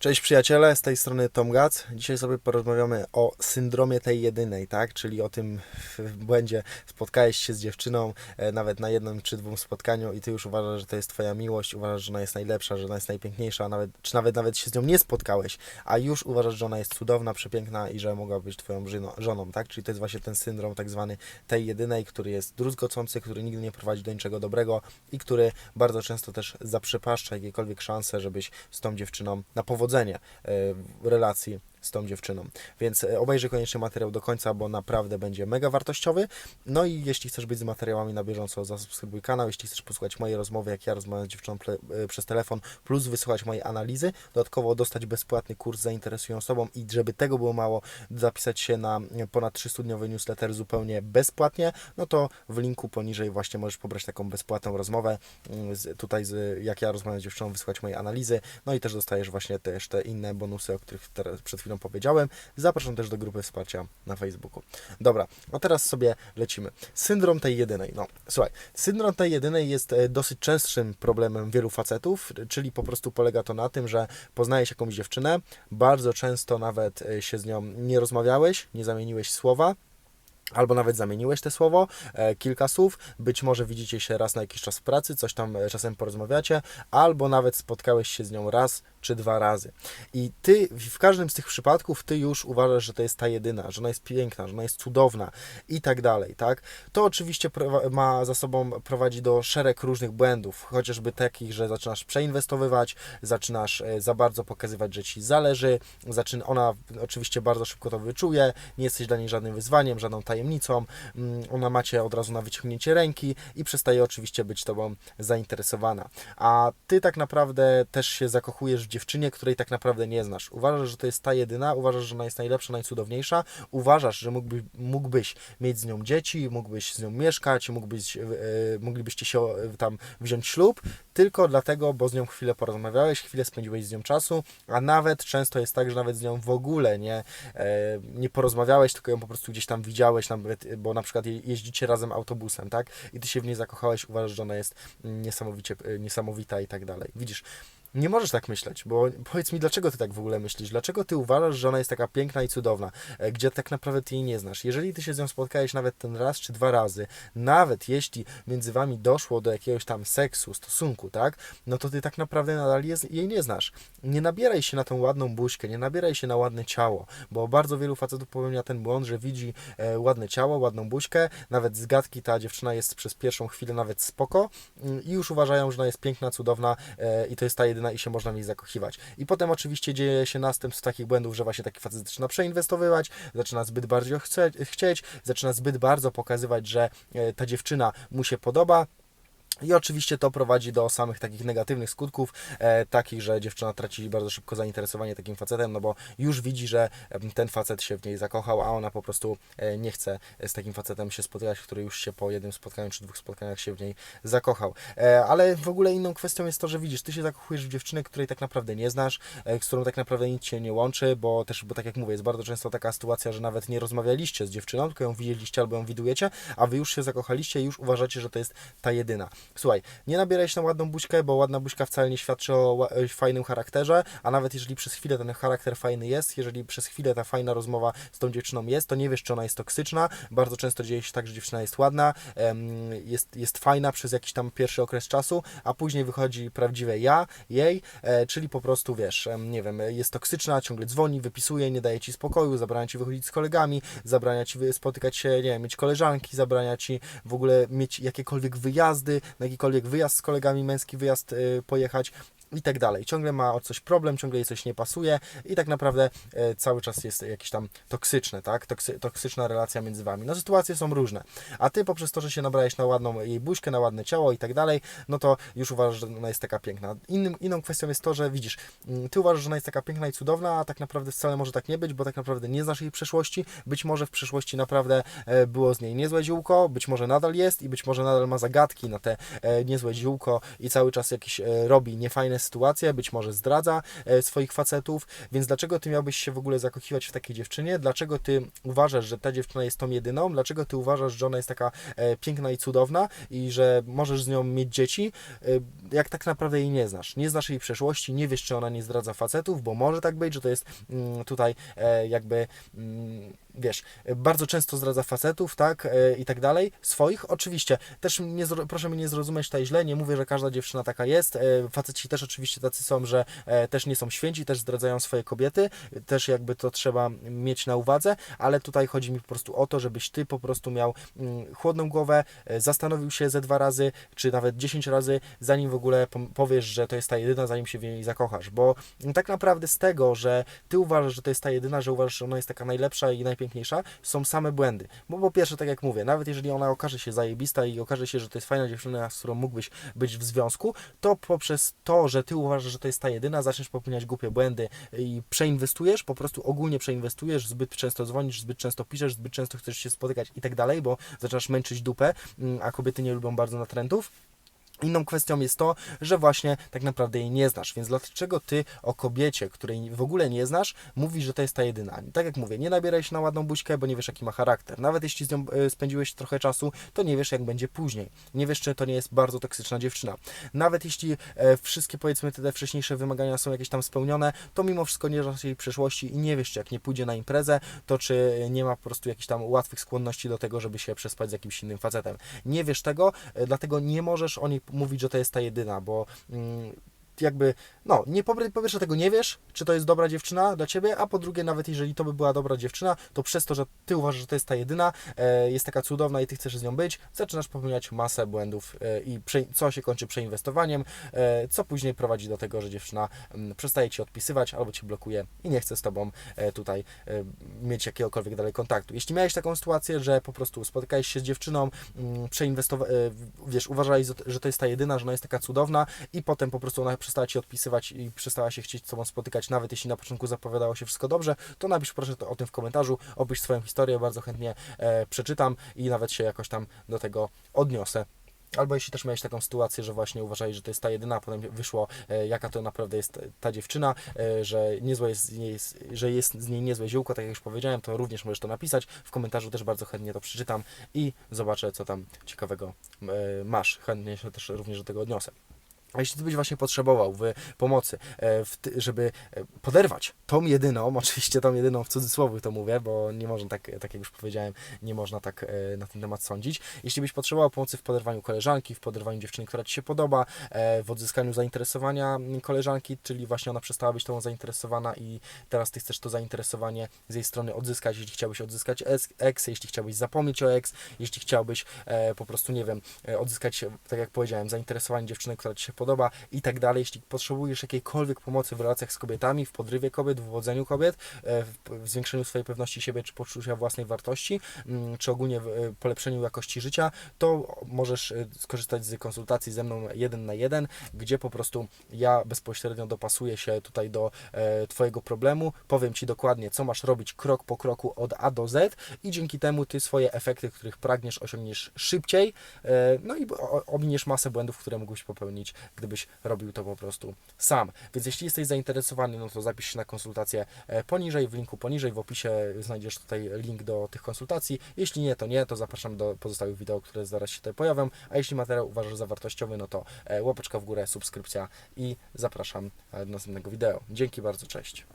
Cześć przyjaciele, z tej strony Tom Gac. Dzisiaj sobie porozmawiamy o syndromie tej jedynej, tak? Czyli o tym błędzie spotkałeś się z dziewczyną e, nawet na jednym czy dwóm spotkaniu i ty już uważasz, że to jest twoja miłość, uważasz, że ona jest najlepsza, że ona jest najpiękniejsza, nawet, czy nawet nawet się z nią nie spotkałeś, a już uważasz, że ona jest cudowna, przepiękna i że mogła być twoją żoną, żoną, tak? Czyli to jest właśnie ten syndrom tak zwany tej jedynej, który jest druzgocący, który nigdy nie prowadzi do niczego dobrego i który bardzo często też zaprzepaszcza jakiekolwiek szanse, żebyś z tą dziewczyną na powodzenie e, w relacji z tą dziewczyną. Więc e, obejrzyj koniecznie materiał do końca, bo naprawdę będzie mega wartościowy. No i jeśli chcesz być z materiałami na bieżąco, zasubskrybuj kanał. Jeśli chcesz posłuchać mojej rozmowy, jak ja rozmawiam z dziewczyną e, przez telefon, plus wysłuchać mojej analizy, dodatkowo dostać bezpłatny kurs zainteresują sobą i żeby tego było mało, zapisać się na ponad 300-dniowy newsletter zupełnie bezpłatnie, no to w linku poniżej właśnie możesz pobrać taką bezpłatną rozmowę mm, z, tutaj, z, jak ja rozmawiam z dziewczyną, wysłuchać mojej analizy, no i też dostajesz właśnie też te inne bonusy, o których teraz przed chwilą powiedziałem. Zapraszam też do grupy wsparcia na Facebooku. Dobra, a teraz sobie lecimy. Syndrom tej jedynej. No, słuchaj, syndrom tej jedynej jest e, dosyć częstszym problemem wielu facetów, czyli po prostu polega to na tym, że poznajesz jakąś dziewczynę, bardzo często nawet e, się z nią nie rozmawiałeś, nie zamieniłeś słowa, Albo nawet zamieniłeś te słowo, e, kilka słów, być może widzicie się raz na jakiś czas w pracy, coś tam e, czasem porozmawiacie, albo nawet spotkałeś się z nią raz czy dwa razy. I ty w każdym z tych przypadków ty już uważasz, że to jest ta jedyna, że ona jest piękna, że ona jest cudowna i tak dalej, tak? To oczywiście ma za sobą prowadzi do szereg różnych błędów, chociażby takich, że zaczynasz przeinwestowywać, zaczynasz e, za bardzo pokazywać, że ci zależy, zaczyna ona oczywiście bardzo szybko to wyczuje, nie jesteś dla niej żadnym wyzwaniem, żadną tajemnicą, mm, ona macie od razu na wyciągnięcie ręki i przestaje oczywiście być tobą zainteresowana. A ty tak naprawdę też się zakochujesz w dziewczynie, której tak naprawdę nie znasz. Uważasz, że to jest ta jedyna, uważasz, że ona jest najlepsza, najcudowniejsza, uważasz, że mógłby, mógłbyś mieć z nią dzieci, mógłbyś z nią mieszkać, mógłbyś, e, moglibyście się e, tam wziąć ślub, tylko dlatego, bo z nią chwilę porozmawiałeś, chwilę spędziłeś z nią czasu, a nawet często jest tak, że nawet z nią w ogóle nie, e, nie porozmawiałeś, tylko ją po prostu gdzieś tam widziałeś, nawet, bo na przykład je- jeździcie razem autobusem, tak? I ty się w niej zakochałeś, uważasz, że ona jest niesamowicie, e, niesamowita i tak dalej. Widzisz, nie możesz tak myśleć, bo powiedz mi, dlaczego ty tak w ogóle myślisz? Dlaczego ty uważasz, że ona jest taka piękna i cudowna, e, gdzie tak naprawdę ty jej nie znasz? Jeżeli ty się z nią spotkałeś nawet ten raz czy dwa razy, nawet jeśli między wami doszło do jakiegoś tam seksu, stosunku, tak? No to ty tak naprawdę nadal je, jej nie znasz. Nie nabieraj się na tą ładną buźkę, nie nabieraj się na ładne ciało, bo bardzo wielu facetów popełnia ten błąd, że widzi e, ładne ciało, ładną buźkę, nawet z gadki ta dziewczyna jest przez pierwszą chwilę nawet spoko mm, i już uważają, że ona jest piękna, cudowna e, i to jest ta jedyna i się można w niej zakochiwać. I potem oczywiście dzieje się następstw takich błędów, że właśnie taki facet zaczyna przeinwestowywać, zaczyna zbyt bardzo chce, chcieć, zaczyna zbyt bardzo pokazywać, że e, ta dziewczyna mu się podoba, i oczywiście to prowadzi do samych takich negatywnych skutków, e, takich, że dziewczyna traci bardzo szybko zainteresowanie takim facetem, no bo już widzi, że ten facet się w niej zakochał, a ona po prostu e, nie chce z takim facetem się spotykać, który już się po jednym spotkaniu czy dwóch spotkaniach się w niej zakochał. E, ale w ogóle inną kwestią jest to, że widzisz, ty się zakochujesz w dziewczynę, której tak naprawdę nie znasz, e, z którą tak naprawdę nic cię nie łączy, bo też, bo tak jak mówię, jest bardzo często taka sytuacja, że nawet nie rozmawialiście z dziewczyną, tylko ją widzieliście albo ją widujecie, a wy już się zakochaliście i już uważacie, że to jest ta jedyna. Słuchaj, nie nabieraj się na ładną buźkę, bo ładna buźka wcale nie świadczy o e, fajnym charakterze, a nawet jeżeli przez chwilę ten charakter fajny jest, jeżeli przez chwilę ta fajna rozmowa z tą dziewczyną jest, to nie wiesz, czy ona jest toksyczna. Bardzo często dzieje się tak, że dziewczyna jest ładna, jest, jest fajna przez jakiś tam pierwszy okres czasu, a później wychodzi prawdziwe ja, jej, e, czyli po prostu, wiesz, nie wiem, jest toksyczna, ciągle dzwoni, wypisuje, nie daje ci spokoju, zabrania ci wychodzić z kolegami, zabrania ci spotykać się, nie wiem, mieć koleżanki, zabrania ci w ogóle mieć jakiekolwiek wyjazdy, na jakikolwiek wyjazd z kolegami, męski wyjazd y, pojechać i tak dalej. Ciągle ma o coś problem, ciągle jej coś nie pasuje i tak naprawdę e, cały czas jest jakieś tam toksyczne, tak? Toksy, toksyczna relacja między wami. No sytuacje są różne. A ty poprzez to, że się nabrałeś na ładną jej buźkę, na ładne ciało i tak dalej, no to już uważasz, że ona jest taka piękna. Innym, inną kwestią jest to, że widzisz, mm, ty uważasz, że ona jest taka piękna i cudowna, a tak naprawdę wcale może tak nie być, bo tak naprawdę nie znasz jej przeszłości. Być może w przeszłości naprawdę e, było z niej niezłe ziółko, być może nadal jest i być może nadal ma zagadki na te e, niezłe ziółko i cały czas jakieś e, robi niefajne sytuacje, być może zdradza e, swoich facetów, więc dlaczego ty miałbyś się w ogóle zakochiwać w takiej dziewczynie? Dlaczego ty uważasz, że ta dziewczyna jest tą jedyną? Dlaczego ty uważasz, że ona jest taka e, piękna i cudowna i że możesz z nią mieć dzieci, e, jak tak naprawdę jej nie znasz? Nie znasz jej przeszłości, nie wiesz, czy ona nie zdradza facetów, bo może tak być, że to jest mm, tutaj jakby mm, wiesz, bardzo często zdradza facetów, tak, e, i tak dalej, swoich, oczywiście, też nie, proszę mnie nie zrozumieć tutaj źle, nie mówię, że każda dziewczyna taka jest, e, faceci też oczywiście tacy są, że e, też nie są święci, też zdradzają swoje kobiety, też jakby to trzeba mieć na uwadze, ale tutaj chodzi mi po prostu o to, żebyś ty po prostu miał mm, chłodną głowę, zastanowił się ze dwa razy, czy nawet dziesięć razy, zanim w ogóle powiesz, że to jest ta jedyna, zanim się w niej zakochasz, bo mm, tak naprawdę z tego, że ty uważasz, że to jest ta jedyna, że uważasz, że ona jest taka najlepsza i najpiękniejsza, są same błędy. Bo po pierwsze, tak jak mówię, nawet jeżeli ona okaże się zajebista i okaże się, że to jest fajna dziewczyna, z którą mógłbyś być w związku, to poprzez to, że ty uważasz, że to jest ta jedyna, zaczniesz popełniać głupie błędy i przeinwestujesz, po prostu ogólnie przeinwestujesz, zbyt często dzwonisz, zbyt często piszesz, zbyt często chcesz się spotykać i tak dalej, bo zaczynasz męczyć dupę, mm, a kobiety nie lubią bardzo natrętów. Inną kwestią jest to, że właśnie tak naprawdę jej nie znasz, więc dlaczego ty o kobiecie, której w ogóle nie znasz, mówisz, że to jest ta jedyna? Tak jak mówię, nie nabieraj się na ładną buźkę, bo nie wiesz jaki ma charakter. Nawet jeśli z nią e, spędziłeś trochę czasu, to nie wiesz jak będzie później. Nie wiesz, czy to nie jest bardzo toksyczna dziewczyna. Nawet jeśli e, wszystkie powiedzmy te wcześniejsze wymagania są jakieś tam spełnione, to mimo wszystko nie znasz jej przeszłości i nie wiesz, czy jak nie pójdzie na imprezę, to czy nie ma po prostu jakichś tam łatwych skłonności do tego, żeby się przespać z jakimś innym facetem. Nie wiesz tego, e, dlatego nie możesz o niej mówić, że to jest ta jedyna, bo mm, jakby, no, nie po, po pierwsze tego nie wiesz, czy to jest dobra dziewczyna dla ciebie, a po drugie, nawet jeżeli to by była dobra dziewczyna, to przez to, że ty uważasz, że to jest ta jedyna, e, jest taka cudowna i ty chcesz z nią być, zaczynasz popełniać masę błędów e, i prze, co się kończy przeinwestowaniem, e, co później prowadzi do tego, że dziewczyna m, przestaje ci odpisywać albo ci blokuje i nie chce z tobą e, tutaj e, mieć jakiegokolwiek dalej kontaktu. Jeśli miałeś taką sytuację, że po prostu spotykałeś się z dziewczyną, mm, przeinwestowałeś, wiesz, uważałeś, że to jest ta jedyna, że ona jest taka cudowna i potem po prostu ona przestała Ci odpisywać i przestała się chcieć z Tobą spotykać, nawet jeśli na początku zapowiadało się wszystko dobrze, to napisz proszę o tym w komentarzu, opisz swoją historię, bardzo chętnie e, przeczytam i nawet się jakoś tam do tego odniosę. Albo jeśli też miałeś taką sytuację, że właśnie uważali, że to jest ta jedyna, a potem wyszło, e, jaka to naprawdę jest ta dziewczyna, e, że niezłe jest z niej, że jest z niej niezłe ziółko, tak jak już powiedziałem, to również możesz to napisać. W komentarzu też bardzo chętnie to przeczytam i zobaczę, co tam ciekawego e, masz. Chętnie się też również do tego odniosę. A jeśli ty byś właśnie potrzebował w pomocy, e, w ty, żeby e, poderwać tą jedyną, oczywiście tą jedyną w cudzysłowie to mówię, bo nie można tak, tak jak już powiedziałem, nie można tak e, na ten temat sądzić. Jeśli byś potrzebował pomocy w poderwaniu koleżanki, w poderwaniu dziewczyny, która ci się podoba, w odzyskaniu zainteresowania koleżanki, czyli właśnie ona przestała być tą zainteresowana i teraz ty chcesz to zainteresowanie z jej strony odzyskać, jeśli chciałbyś odzyskać ex, jeśli chciałbyś zapomnieć o ex, jeśli chciałbyś po prostu, nie wiem, odzyskać, tak jak powiedziałem, zainteresowanie dziewczyny, która ci się podoba i tak dalej. Jeśli potrzebujesz jakiejkolwiek pomocy w relacjach z kobietami, w podrywie kobiet, w uwodzeniu kobiet, e, w, zwiększeniu swojej pewności siebie, czy poczucia własnej wartości, mm, czy ogólnie w e, polepszeniu jakości życia, to możesz e, skorzystać z konsultacji ze mną jeden na jeden, gdzie po prostu ja bezpośrednio dopasuję się tutaj do Twojego problemu, powiem Ci dokładnie, co masz robić krok po kroku od A do Z i dzięki temu Ty swoje efekty, których pragniesz, osiągniesz szybciej, no i ominiesz masę błędów, które mógłbyś popełnić, gdybyś robił to po prostu sam. Więc jeśli jesteś zainteresowany, no to zapisz się na konsultację e, poniżej, w linku poniżej, w opisie znajdziesz tutaj link do tych konsultacji. Jeśli nie, to nie, to zapraszam do pozostałych wideo, które zaraz się tutaj pojawią, a jeśli materiał uważasz za wartościowy, no to e, łapeczka w górę, subskrypcja i zapraszam e, do następnego wideo. Dzięki bardzo, cześć.